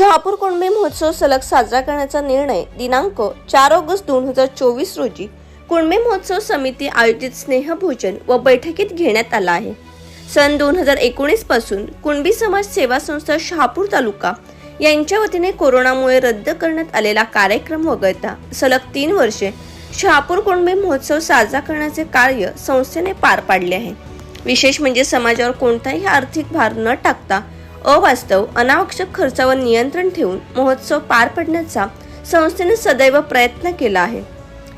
शहापूर कुणबी महोत्सव सलग साजरा करण्याचा निर्णय दिनांक चार ऑगस्ट दोन हजार चोवीस रोजी कुणबी महोत्सव समिती आयोजित स्नेहभोजन व बैठकीत घेण्यात आला आहे. सन दोन हजार एकोणीसपासून कुणबी समाज सेवा संस्था शहापूर तालुका यांच्या वतीने कोरोनामुळे रद्द करण्यात आलेला कार्यक्रम वगळता सलग तीन वर्षे शहापूर कुणबी महोत्सव साजरा करण्याचे कार्य संस्थेने पार पाडले आहे. विशेष म्हणजे समाजावर कोणताही आर्थिक भार न टाकता अवास्तव अनावश्यक खर्चावर नियंत्रण ठेवून महोत्सव पार पडण्याचा संस्थेने सदैव प्रयत्न केला आहे.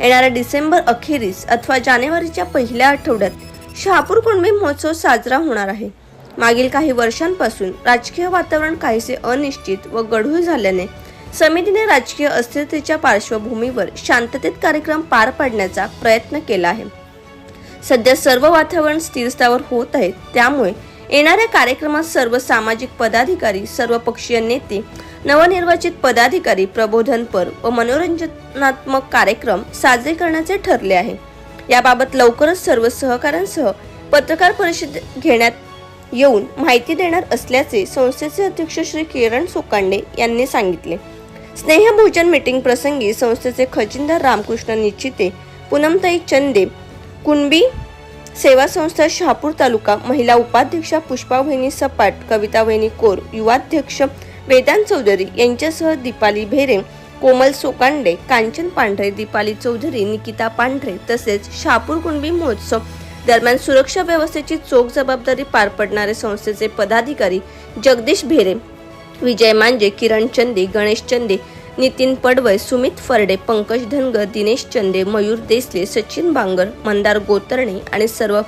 येणाऱ्या डिसेंबर अखेरीस अथवा जानेवारीच्या पहिल्या आठवड्यात शहापूर कुणबी महोत्सव साजरा होणार आहे. मागील काही वर्षांपासून राजकीय वातावरण काहीसे अनिश्चित व गढूळ झाल्याने समितीने राजकीय अस्थिरतेच्या पार्श्वभूमीवर शांततेत कार्यक्रम पार पाडण्याचा प्रयत्न केला आहे. सध्या सर्व वातावरण स्थिरस्थावर होत आहे त्यामुळे येणाऱ्या कार्यक्रमात सर्व सामाजिक पदाधिकारी सर्व पक्षीय नेते नवनिर्वाचित पदाधिकारी प्रबोधनपर व मनोरंजनात्मक कार्यक्रम साजरे करण्याचे ठरले आहे. याबाबत लवकरच सर्व सहकाऱ्यांसह पत्रकार परिषद घेण्यात येऊन माहिती देणार असल्याचे संस्थेचे अध्यक्ष श्री किरण सोकांडे यांनी सांगितले. स्नेहभोजन मीटिंग प्रसंगी संस्थेचे खजिनदार रामकृष्ण निश्चिते पूनमताई चंदे कुणबी सेवा संस्था शहापूर तालुका महिला उपाध्यक्षा पुष्पा वहिनी सपाट कविता वहिनी कोर युवाध्यक्ष वेदांत चौधरी यांच्यासह दीपाली भेरे कोमल सोकांडे कांचन पांढरे दीपाली चौधरी निकिता पांढरे तसेच शहापूर कुणबी महोत्सव दरम्यान सुरक्षा व्यवस्थेची चोख जबाबदारी पार पडणारे संस्थेचे पदाधिकारी जगदीश भेरे विजय मांजे किरण चंदे गणेश चंदे नितीन पडवय सुमित फरडे पंकज धनगर दिनेश चंदे मयूर देसले सचिन बांगर मंदार गोतरणे आणि सर्व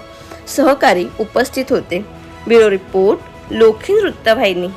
सहकारी उपस्थित होते. ब्युरो रिपोर्ट लोखी वृत्तवाहिनी.